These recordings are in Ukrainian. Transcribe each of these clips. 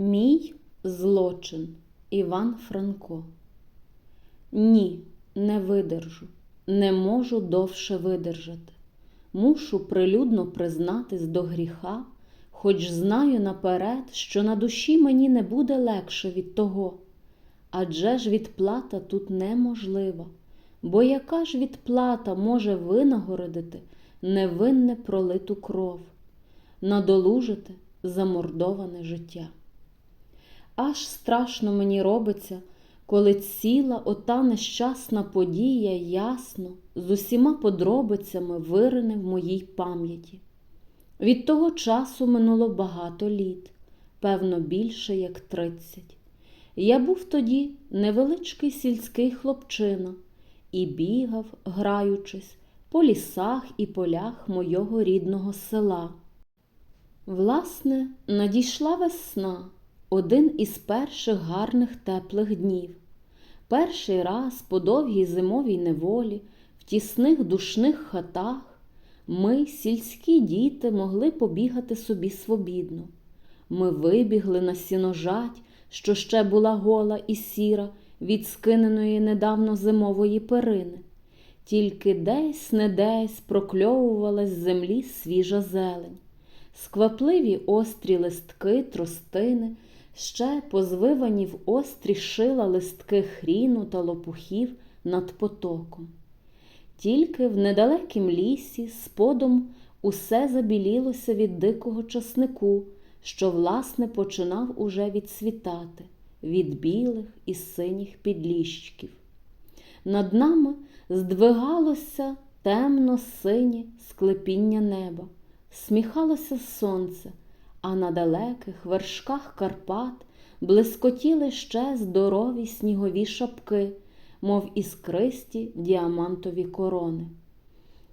Мій злочин Іван Франко. Ні, не видержу, не можу довше видержати. Мушу прилюдно признатись до гріха, хоч знаю наперед, що на душі мені не буде легше від того. Адже ж відплата тут неможлива, бо яка ж відплата може винагородити невинне пролиту кров, надолужити замордоване життя? Аж страшно мені робиться, коли ціла ота нещасна подія ясно, з усіма подробицями вирине в моїй пам'яті. Від того часу минуло багато літ, певно, більше як тридцять. Я був тоді невеличкий сільський хлопчина і бігав, граючись, по лісах і полях мойого рідного села. Власне, надійшла весна, один із перших гарних теплих днів. Перший раз по довгій зимовій неволі, в тісних душних хатах, ми, сільські діти, могли побігати собі свобідно. Ми вибігли на сіножать, що ще була гола і сіра від скиненої недавно зимової перини. Тільки десь не десь прокльовувалась з землі свіжа зелень. Сквапливі острі листки, тростини, ще позвивані в острі шила листки хріну та лопухів над потоком. Тільки в недалекім лісі сподом усе забілілося від дикого часнику, що, власне, починав уже відсвітати від білих і синіх підліщиків. Над нами здвигалося темно-синє склепіння неба, сміхалося сонце, а на далеких вершках Карпат блискотіли ще здорові снігові шапки, мов іскристі діамантові корони.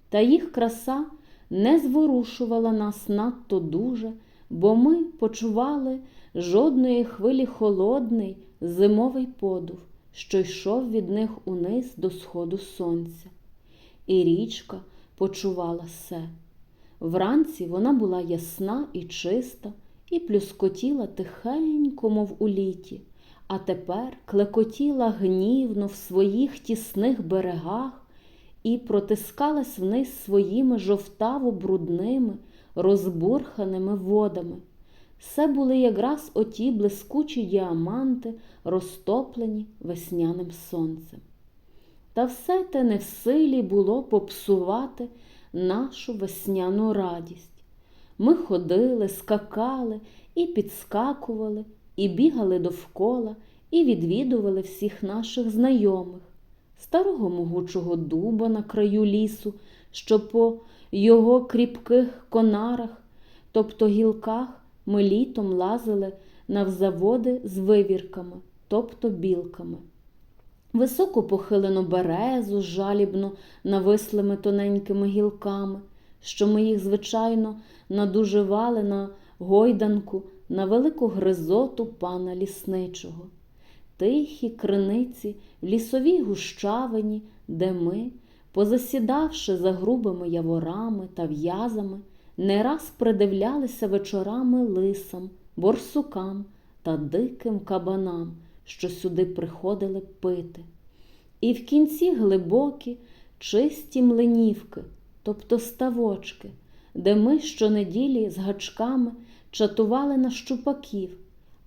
Та їх краса не зворушувала нас надто дуже, бо ми почували жодної хвилі холодний зимовий подув, що йшов від них униз до сходу сонця. І річка почувала все. Вранці вона була ясна і чиста, і плюскотіла тихенько, мов у літі, а тепер клекотіла гнівно в своїх тісних берегах і протискалась вниз своїми жовтаво брудними, розбурханими водами. Все були якраз оті блискучі діаманти, розтоплені весняним сонцем. Та все те не в силі було попсувати нашу весняну радість. Ми ходили, скакали і підскакували, і бігали довкола, і відвідували всіх наших знайомих, старого могучого дуба на краю лісу, що по його кріпких конарах, тобто гілках, ми літом лазили навзаводи з вивірками, тобто білками. Високо похилену березу, жалібно навислими тоненькими гілками, що ми їх, звичайно, надуживали на гойданку, на велику гризоту пана лісничого, тихі криниці в лісовій гущавині, де ми, позасідавши за грубими яворами та в'язами, не раз придивлялися вечорами лисам, борсукам та диким кабанам, що сюди приходили пити. І в кінці глибокі, чисті млинівки, тобто ставочки, де ми щонеділі з гачками чатували на щупаків,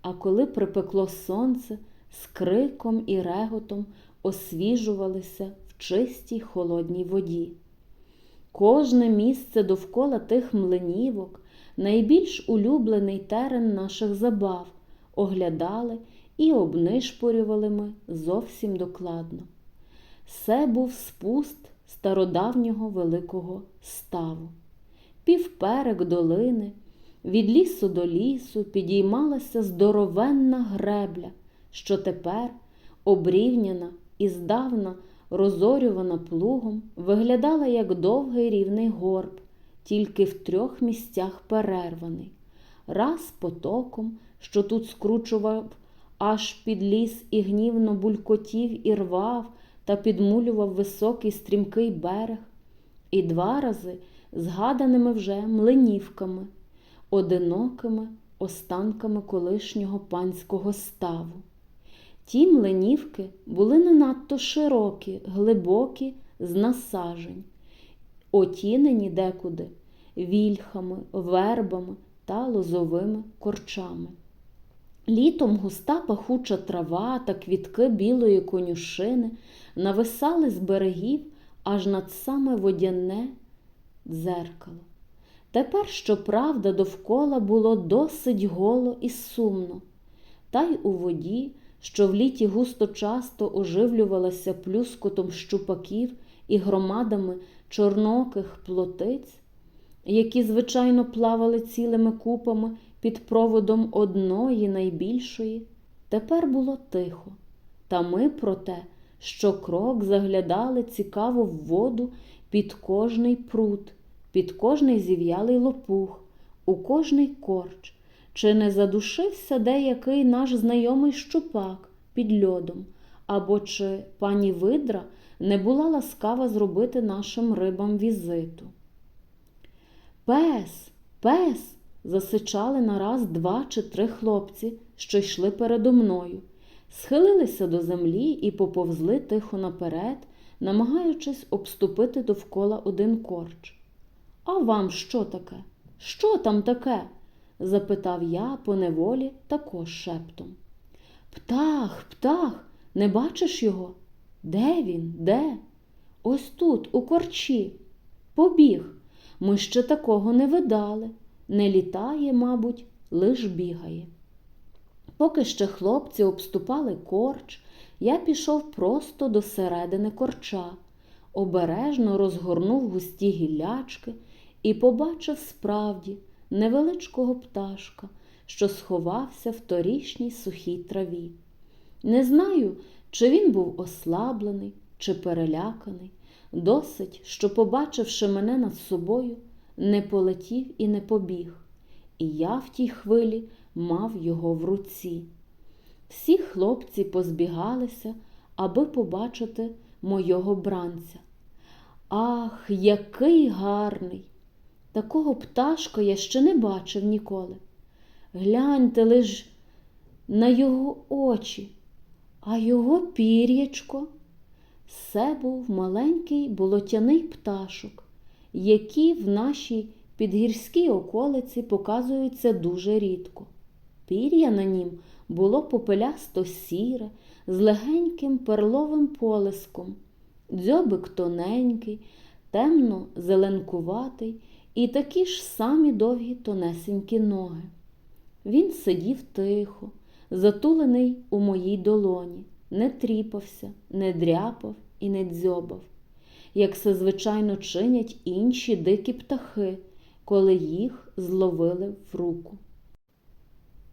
а коли припекло сонце, з криком і реготом освіжувалися в чистій холодній воді. Кожне місце довкола тих млинівок, найбільш улюблений терен наших забав, оглядали і обнишпорювали ми зовсім докладно. Це був спуст стародавнього великого ставу. Півперек долини, від лісу до лісу підіймалася здоровенна гребля, що тепер, обрівняна і здавна розорювана плугом, виглядала як довгий рівний горб, тільки в трьох місцях перерваний. Раз потоком, що тут скручував аж під ліс і гнівно булькотів і рвав та підмулював високий стрімкий берег, і два рази згаданими вже млинівками, одинокими, останками колишнього панського ставу. Ті млинівки були не надто широкі, глибокі, з насажень, отінені декуди вільхами, вербами та лозовими корчами. Літом густа пахуча трава та квітки білої конюшини нависали з берегів аж над саме водяне дзеркало. Тепер, щоправда, довкола було досить голо і сумно, та й у воді, що в літі густо часто оживлювалася плюскотом щупаків і громадами чорноких плотиць, які, звичайно, плавали цілими купами під проводом одної найбільшої, тепер було тихо, та ми, проте, що крок заглядали цікаво в воду під кожний прут, під кожний зів'ялий лопух, у кожний корч, чи не задушився деякий наш знайомий щупак під льодом, або чи пані видра не була ласкава зробити нашим рибам візиту. Пес, пес. Засичали нараз два чи три хлопці, що йшли передо мною, схилилися до землі і поповзли тихо наперед, намагаючись обступити довкола один корч. А вам що таке? Що там таке? запитав я поневолі також шептом. Птах, птах, не бачиш його? Де він? Де? Ось тут, у корчі. Побіг. Ми ще такого не видали. Не літає, мабуть, лиш бігає. Поки ще хлопці обступали корч, я пішов просто до середини корча, обережно розгорнув густі гіллячки і побачив справді невеличкого пташка, що сховався в торішній сухій траві. Не знаю, чи він був ослаблений, чи переляканий, досить, що, побачивши мене над собою, не полетів і не побіг, і я в тій хвилі мав його в руці. Всі хлопці позбігалися, аби побачити мойого бранця. Ах, який гарний! Такого пташка я ще не бачив ніколи. Гляньте лиш на його очі, а його пір'ячко. Це був маленький болотяний пташок, які в нашій підгірській околиці показуються дуже рідко. Пір'я на нім було попелясто сіре, з легеньким перловим полиском, дзьобик тоненький, темно зеленкуватий і такі ж самі довгі тонесенькі ноги. Він сидів тихо, затулений у моїй долоні, не тріпався, не дряпав і не дзьобав, як це звичайно чинять інші дикі птахи, коли їх зловили в руку.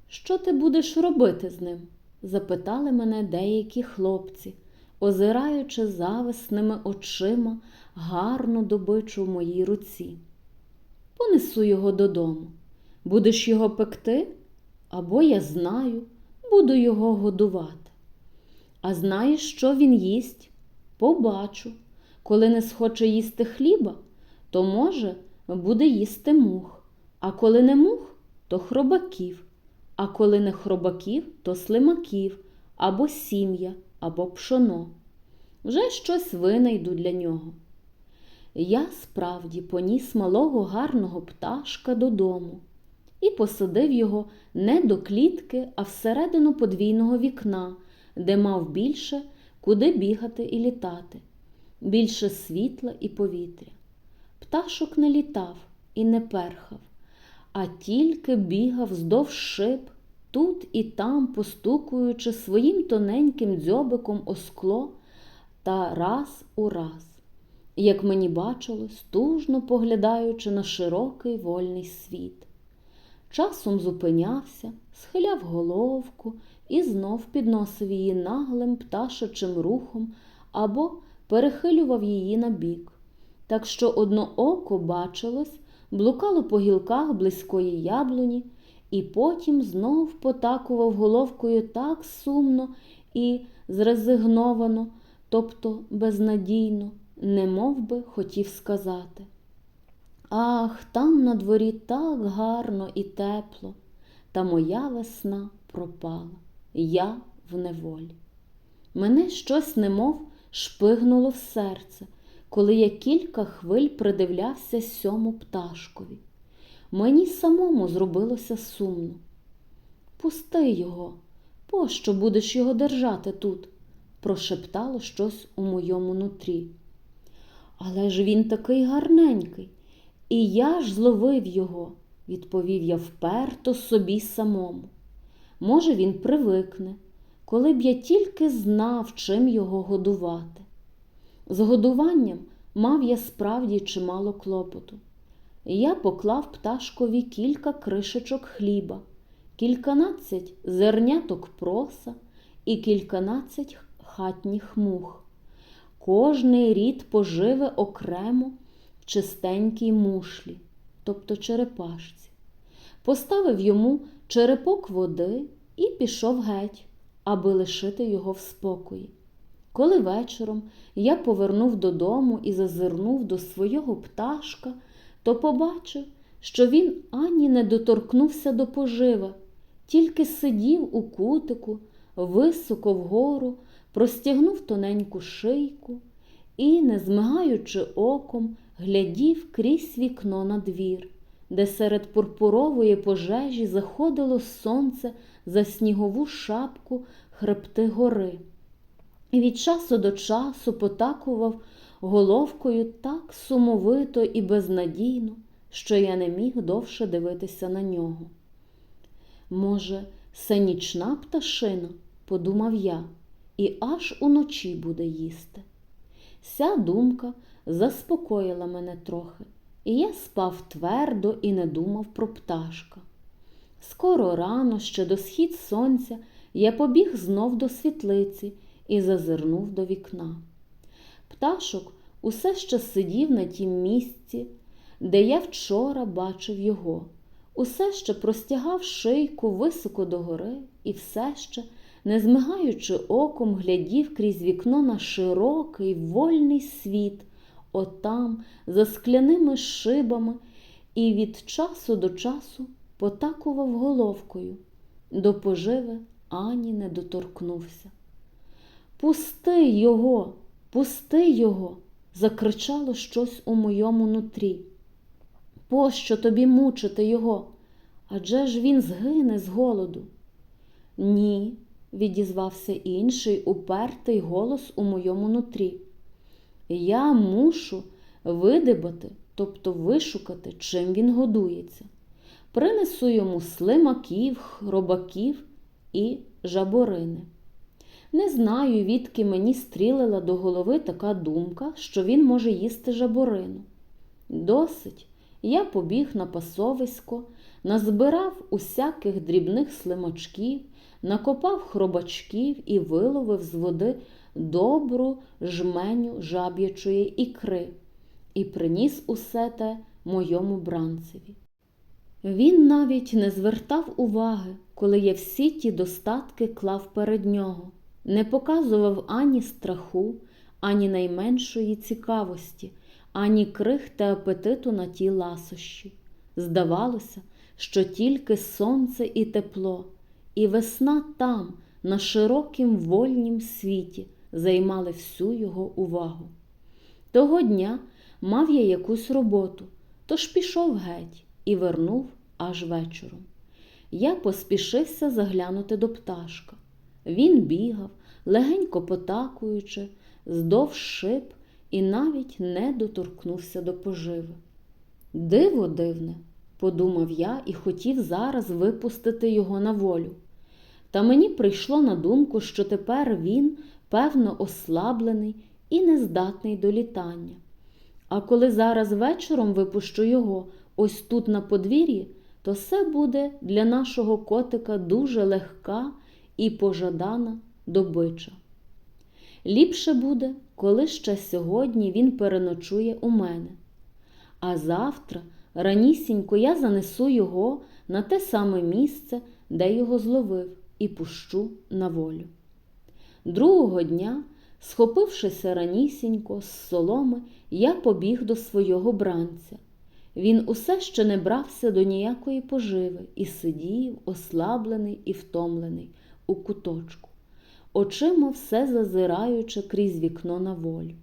Що ти будеш робити з ним? запитали мене деякі хлопці, озираючи зависними очима гарну добичу в моїй руці. Понесу його додому. Будеш його пекти? Або я знаю, буду його годувати. А знаєш, що він їсть? Побачу. Коли не схоче їсти хліба, то, може, буде їсти мух, а коли не мух, то хробаків, а коли не хробаків, то слимаків, або сім'я, або пшоно. Вже щось винайду для нього. Я справді поніс малого гарного пташка додому і посадив його не до клітки, а всередину подвійного вікна, де мав більше куди бігати і літати, більше світла і повітря. Пташок не літав і не перхав, а тільки бігав здовж шиб, тут і там постукуючи своїм тоненьким дзьобиком о скло та раз у раз як мені бачилось, тужно поглядаючи на широкий вольний світ. Часом зупинявся, схиляв головку і знов підносив її наглим пташачим рухом або перехилював її на бік. Так що одно око бачилось, блукало по гілках близької яблуні, і потім знов потакував головкою так сумно і зрезигновано, тобто безнадійно, не мов би хотів сказати. Ах, там на дворі так гарно і тепло, та моя весна пропала, я в неволі. Мене щось немов шпигнуло в серце, коли я кілька хвиль придивлявся сьому пташкові. Мені самому зробилося сумно. Пусти його, пощо будеш його держати тут? прошептало щось у моєму нутрі. Але ж він такий гарненький, і я ж зловив його, відповів я вперто собі самому. Може, він привикне, коли б я тільки знав, чим його годувати. З годуванням мав я справді чимало клопоту. Я поклав пташкові кілька кришечок хліба, кільканадцять зерняток проса і кільканадцять хатніх мух. Кожний рід поживе окремо в чистенькій мушлі, тобто черепашці. Поставив йому черепок води і пішов геть, аби лишити його в спокої. Коли вечором я повернув додому і зазирнув до свого пташка, то побачив, що він ані не доторкнувся до пожива, тільки сидів у кутику, високо вгору, простягнув тоненьку шийку і, не змигаючи оком, глядів крізь вікно на двір, де серед пурпурової пожежі заходило сонце за снігову шапку хребти гори. І від часу до часу потакував головкою так сумовито і безнадійно, що я не міг довше дивитися на нього. Може, це нічна пташина, подумав я, і аж уночі буде їсти. Ця думка заспокоїла мене трохи, і я спав твердо і не думав про пташка. Скоро рано, ще до схід сонця, я побіг знов до світлиці і зазирнув до вікна. Пташок усе ще сидів на тім місці, де я вчора бачив його, усе ще простягав шийку високо догори і все ще, не змигаючи оком, глядів крізь вікно на широкий вольний світ, отам, за скляними шибами, і від часу до часу потакував головкою, до поживи ані не доторкнувся. Пусти його, пусти його, закричало щось у моєму нутрі. Пощо тобі мучити його? Адже ж він згине з голоду. Ні, відізвався інший упертий голос у моєму нутрі. Я мушу видибати, тобто вишукати, чим він годується. Принесу йому слимаків, хробаків і жаборини. Не знаю, відки мені стрілила до голови така думка, що він може їсти жаборину. Досить, я побіг на пасовисько, назбирав усяких дрібних слимачків, накопав хробачків і виловив з води добру жменю жаб'ячої ікри і приніс усе те моєму бранцеві. Він навіть не звертав уваги, коли я всі ті достатки клав перед нього не показував ані страху, ані найменшої цікавості, ані крихти апетиту на ті ласощі. Здавалося, що тільки сонце і тепло, і весна там, на широкім вольнім світі, займали всю його увагу. Того дня мав я якусь роботу, тож пішов геть і вернув аж вечором. Я поспішився заглянути до пташка. Він бігав, легенько потакуючи, здовж шип і навіть не доторкнувся до поживи. Диво дивне, подумав я і хотів зараз випустити його на волю. Та мені прийшло на думку, що тепер він, певно, ослаблений і нездатний до літання. А коли зараз вечором випущу його ось тут на подвір'ї, то все буде для нашого котика дуже легка і пожадана добича. Ліпше буде, коли ще сьогодні він переночує у мене. А завтра ранісінько я занесу його на те саме місце, де його зловив, і пущу на волю. Другого дня, схопившися ранісінько з соломи, я побіг до свого бранця. Він усе ще не брався до ніякої поживи і сидів, ослаблений і втомлений, у куточку, очима все зазираючи крізь вікно на волю.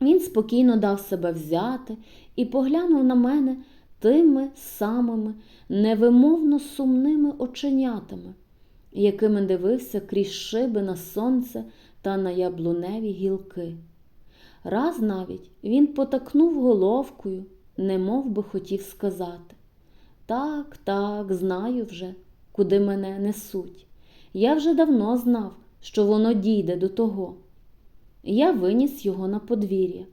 Він спокійно дав себе взяти і поглянув на мене тими самими невимовно сумними оченятами, якими дивився крізь шиби на сонце та на яблуневі гілки. Раз навіть він потакнув головкою, немов би хотів сказати Так, так, знаю вже, куди мене несуть. Я вже давно знав, що воно дійде до того. Я виніс його на подвір'я.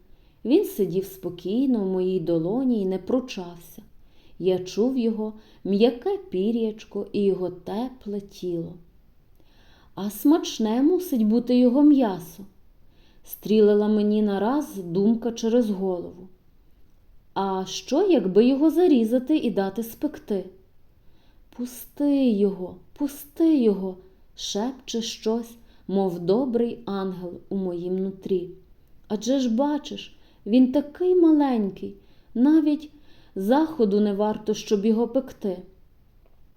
Він сидів спокійно в моїй долоні і не пручався. Я чув його м'яке пір'ячко і його тепле тіло. А смачне мусить бути його м'ясо. Стрілила мені нараз думка через голову. А що, якби його зарізати і дати спекти? Пусти його, пусти його, шепче щось, мов добрий ангел у моїм нутрі. Адже ж бачиш, він такий маленький, навіть заходу не варто, щоб його пекти.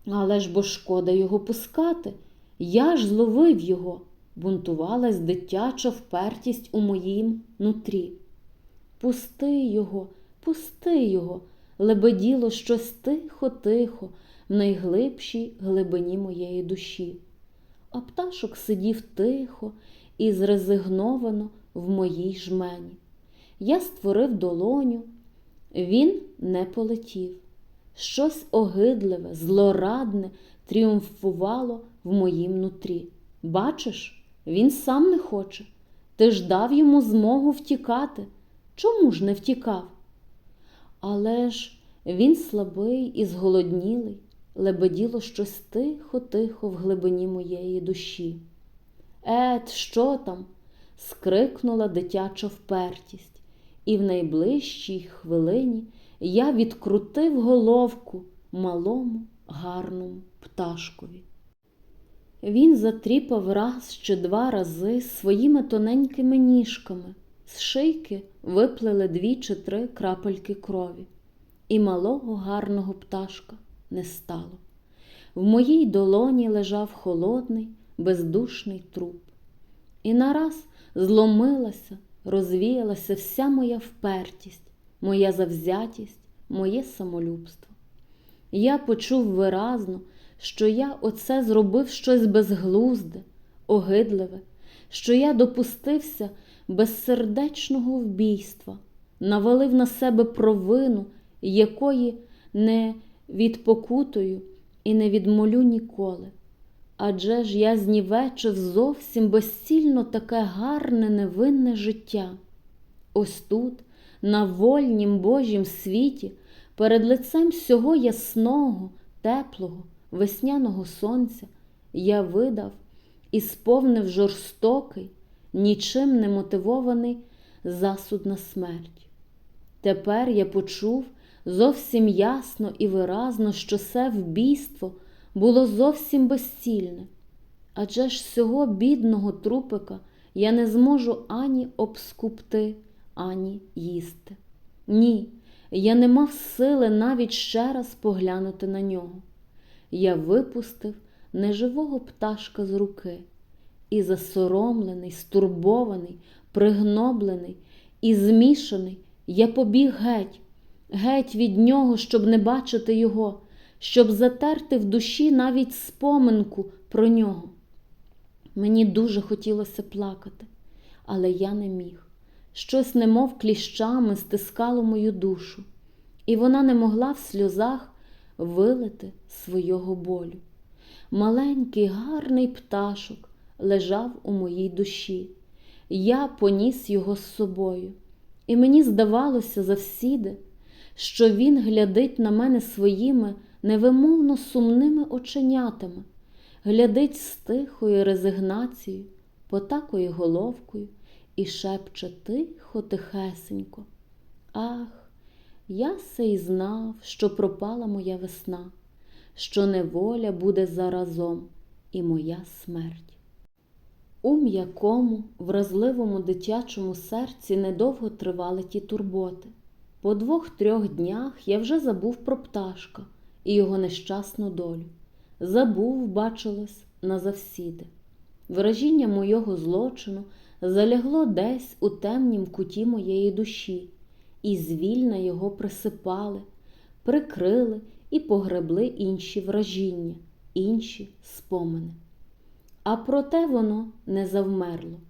Але ж бо шкода його пускати. Я ж зловив його, бунтувалась дитяча впертість у моїм нутрі. Пусти його, пусти його, лебеділо щось тихо-тихо в найглибшій глибині моєї душі. А пташок сидів тихо і зрезигновано в моїй жмені. Я створив долоню, він не полетів. Щось огидливе, злорадне тріумфувало в моїм нутрі. Бачиш, він сам не хоче. Ти ж дав йому змогу втікати. Чому ж не втікав? Але ж він слабий і зголоднілий, лебеділо щось тихо-тихо в глибині моєї душі. Ет, що там? скрикнула дитяча впертість, і в найближчій хвилині я відкрутив головку малому гарному пташкові. Він затріпав раз чи два рази своїми тоненькими ніжками, з шийки виплили дві чи три крапельки крові, і малого гарного пташка не стало. В моїй долоні лежав холодний, бездушний труп. І нараз зломилася, розвіялася вся моя впертість, моя завзятість, моє самолюбство. Я почув виразно, що я оце зробив щось безглузде, огидливе, що я допустився безсердечного вбійства, навалив на себе провину, якої не відпокутую і не відмолю ніколи. Адже ж я знівечив зовсім безцільно таке гарне невинне життя. Ось тут, на вольнім Божім світі, перед лицем всього ясного, теплого, весняного сонця, я видав і сповнив жорстокий, нічим не мотивований засуд на смерть. Тепер я почув зовсім ясно і виразно, що це вбійство було зовсім безцільне. Адже ж цього бідного трупика я не зможу ані обскупти, ані їсти. Ні, я не мав сили навіть ще раз поглянути на нього. Я випустив неживого пташка з руки і засоромлений, стурбований, пригноблений і змішаний, я побіг геть, геть від нього, щоб не бачити його, щоб затерти в душі навіть споминку про нього. Мені дуже хотілося плакати, але я не міг. Щось, немов кліщами, стискало мою душу, і вона не могла в сльозах вилити свого болю. Маленький гарний пташок лежав у моїй душі. Я поніс його з собою, і мені здавалося завсіди, що він глядить на мене своїми невимовно сумними оченятами, глядить з тихою резигнацією, потакує головкою і шепче тихо, тихесенько. Ах, я сей знав, що пропала моя весна, що неволя буде заразом і моя смерть. У м'якому, вразливому дитячому серці недовго тривали ті турботи. По двох-трьох днях я вже забув про пташка і його нещасну долю. Забув, бачилось, назавсіди. Вражіння мого злочину залягло десь у темнім куті моєї душі, і звільна його присипали, прикрили і погребли інші вражіння, інші спомини. А проте воно не завмерло.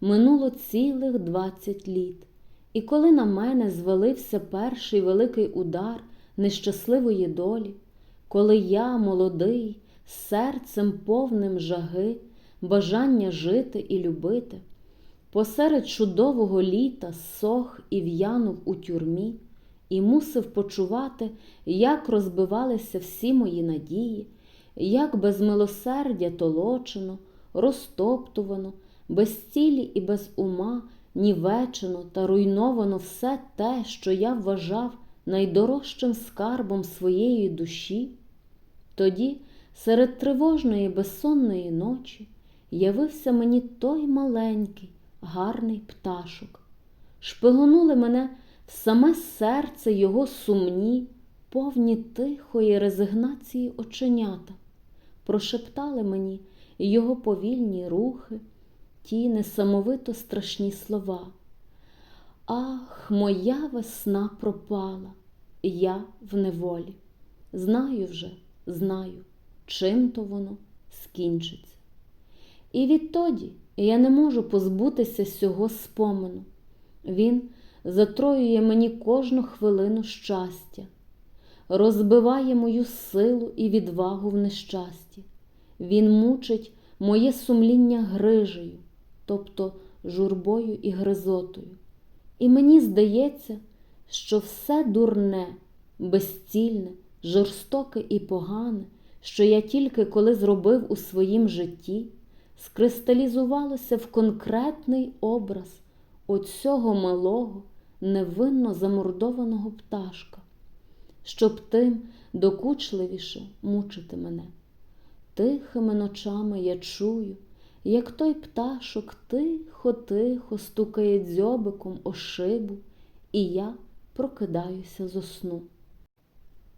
Минуло цілих двадцять літ, і коли на мене звалився перший великий удар нещасливої долі, коли я, молодий, з серцем повним жаги, бажання жити і любити, посеред чудового літа сох і в'янув у тюрмі, і мусив почувати, як розбивалися всі мої надії, як без милосердя толочено, розтоптувано, без цілі і без ума нівечено та руйновано все те, що я вважав найдорожчим скарбом своєї душі. Тоді, серед тривожної безсонної ночі, явився мені той маленький, гарний пташок. Шпигонули мене в саме серце його сумні, повні тихої резигнації оченята, прошептали мені його повільні рухи, ті несамовито страшні слова. Ах, моя весна пропала, я в неволі. Знаю вже, знаю, чим то воно скінчиться. І відтоді я не можу позбутися цього спомену. Він затроює мені кожну хвилину щастя, розбиває мою силу і відвагу в нещасті. Він мучить моє сумління грижею, тобто журбою і гризотою. І мені здається, що все дурне, безцільне, жорстоке і погане, що я тільки коли зробив у своїм житті, скристалізувалося в конкретний образ оцього малого, невинно замордованого пташка, щоб тим докучливіше мучити мене. Тихими ночами я чую, як той пташок тихо-тихо стукає дзьобиком о шибу, і я прокидаюся зо сну.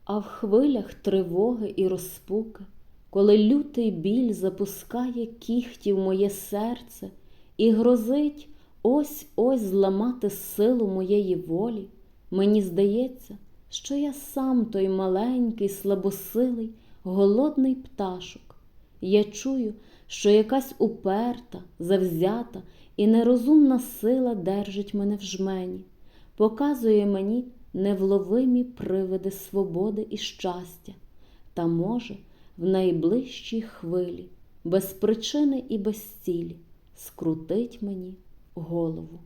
А в хвилях тривоги і розпуки, коли лютий біль запускає кіхті в моє серце і грозить ось ось зламати силу моєї волі, мені здається, що я сам той маленький, слабосилий, голодний пташок. Я чую, що якась уперта, завзята і нерозумна сила держить мене в жмені, показує мені невловимі привиди свободи і щастя, та може в найближчій хвилі, без причини і без цілі, скрутить мені голову.